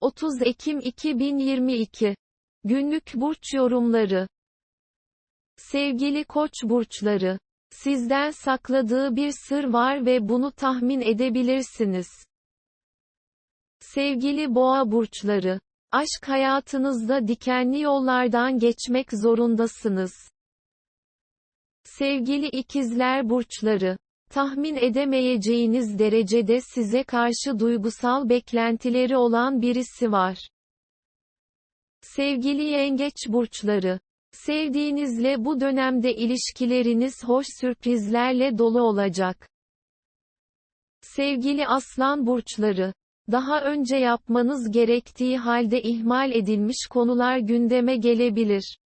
30 Ekim 2022 Günlük burç yorumları Sevgili Koç burçları, sizden sakladığı bir sır var ve bunu tahmin edebilirsiniz. Sevgili Boğa burçları, aşk hayatınızda dikenli yollardan geçmek zorundasınız. Sevgili ikizler burçları, tahmin edemeyeceğiniz derecede size karşı duygusal beklentileri olan birisi var. Sevgili yengeç burçları, sevdiğinizle bu dönemde ilişkileriniz hoş sürprizlerle dolu olacak. Sevgili aslan burçları, daha önce yapmanız gerektiği halde ihmal edilmiş konular gündeme gelebilir.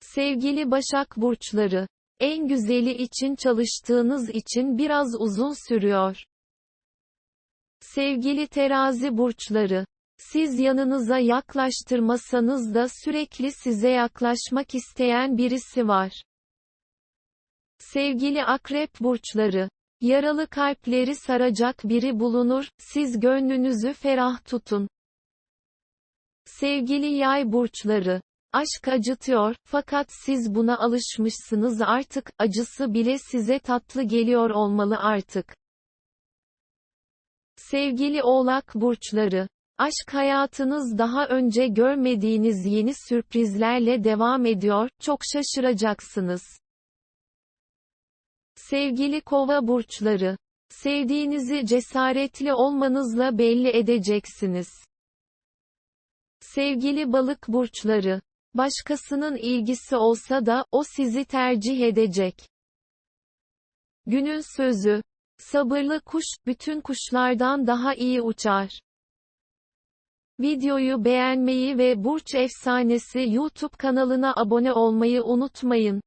Sevgili Başak burçları, en güzeli için çalıştığınız için biraz uzun sürüyor. Sevgili terazi burçları, siz yanınıza yaklaştırmasanız da sürekli size yaklaşmak isteyen birisi var. Sevgili akrep burçları, yaralı kalpleri saracak biri bulunur, siz gönlünüzü ferah tutun. Sevgili yay burçları, aşk acıtıyor, fakat siz buna alışmışsınız artık, acısı bile size tatlı geliyor olmalı artık. Sevgili oğlak burçları, Aşk hayatınız daha önce görmediğiniz yeni sürprizlerle devam ediyor, çok şaşıracaksınız. Sevgili kova burçları, sevdiğinizi cesaretli olmanızla belli edeceksiniz. Sevgili balık burçları, başkasının ilgisi olsa da, o sizi tercih edecek. Günün sözü, sabırlı kuş, bütün kuşlardan daha iyi uçar. Videoyu beğenmeyi ve Burç Efsanesi YouTube kanalına abone olmayı unutmayın.